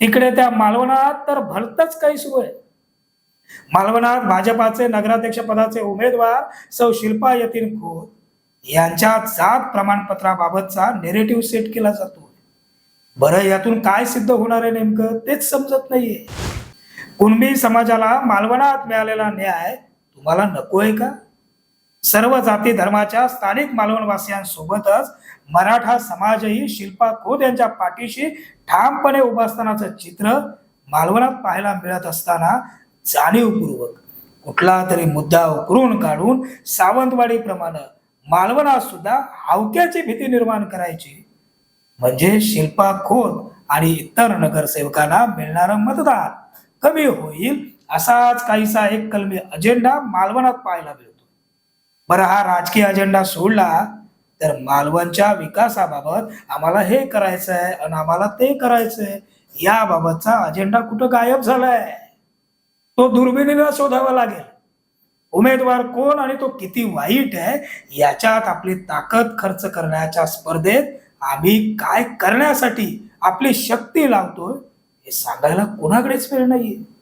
इकडे त्या मालवणात तर भलतच काही सुरू आहे. मालवणात भाजपाचे नगराध्यक्ष पदाचे उमेदवार सौ शिल्पा यतीन खोत यांच्या जात प्रमाणपत्राबाबतचा नेरेटिव्ह सेट केला जातो बरं यातून काय सिद्ध होणार आहे नेमकं तेच समजत नाहीये. कुणबी समाजाला मालवणात मिळालेला न्याय तुम्हाला नकोय का? सर्व जाती धर्माच्या स्थानिक मालवणवासियांसोबतच मराठा समाजही शिल्पा खोत यांच्या पाठीशी ठामपणे उभा असतानाचं चित्र मालवणात पाहायला मिळत असताना जाणीवपूर्वक. कुठला तरी मुद्दा उकरून काढून सावंतवाडीप्रमाणे मालवणात सुद्धा हावक्याची भीती निर्माण करायची. म्हणजे शिल्पा खोत आणि इतर नगरसेवकांना मिळणारं मतदान कमी होईल असाच काहीसा एक कलमी अजेंडा मालवणात पाहायला मिळतो. बरं हा राजकीय अजेंडा सोडला तर मालवणच्या विकासाबाबत आम्हाला हे करायचं आहे आणि आम्हाला ते करायचंय. याबाबतचा अजेंडा कुठं गायब झालाय? तो दुर्बिणीला शोधावा लागेल. उमेदवार कोण आणि तो किती वाईट आहे याच्यात आपली ताकद खर्च करण्याच्या स्पर्धेत आम्ही काय करण्यासाठी आपली शक्ती लावतोय हे सांगायला कोणाकडेच वेळ नाहीये.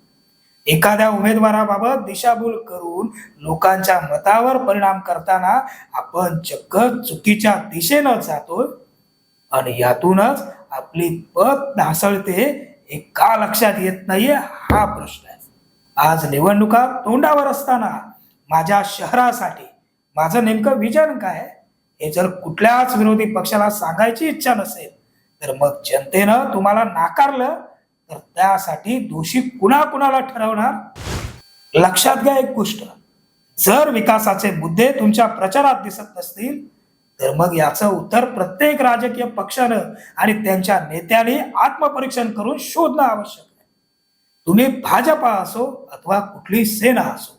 एखाद्या उमेदवाराबाबत दिशाभूल करून लोकांच्या मतावर परिणाम करताना आपण चक्क चुकीच्या दिशेनं जातोय आणि यातूनच आपली पत ढासळते हे का लक्षात येत नाहीये हा प्रश्न आहे. आज निवडणुका तोंडावर असताना माझ्या शहरासाठी माझं नेमकं विजन काय हे जर कुठल्याच विरोधी पक्षाला सांगायची इच्छा नसेल तर मग जनतेनं तुम्हाला नाकारलं तर त्यासाठी दोषी कुणा कुणाला ठरवणार? लक्षात घ्या एक गोष्ट. जर विकासाचे मुद्दे तुमच्या प्रचारात दिसत नसतील तर मग याचं उत्तर प्रत्येक राजकीय पक्षानं आणि त्यांच्या नेत्याने आत्मपरीक्षण करून शोधणं आवश्यक आहे. तुम्ही भाजपा असो अथवा कुठली सेना असो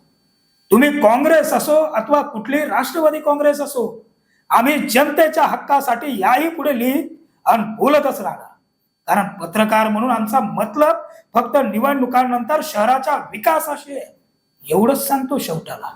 तुम्ही काँग्रेस असो अथवा कुठली राष्ट्रवादी काँग्रेस असो आम्ही जनतेच्या हक्कासाठी याही पुढे लिहित आणि बोलतच राहणार. कारण पत्रकार म्हणून आमचा मतलब फक्त निवडणुकांनंतर शहराच्या विकासाशी एवढंच सांगतो शेवटाला.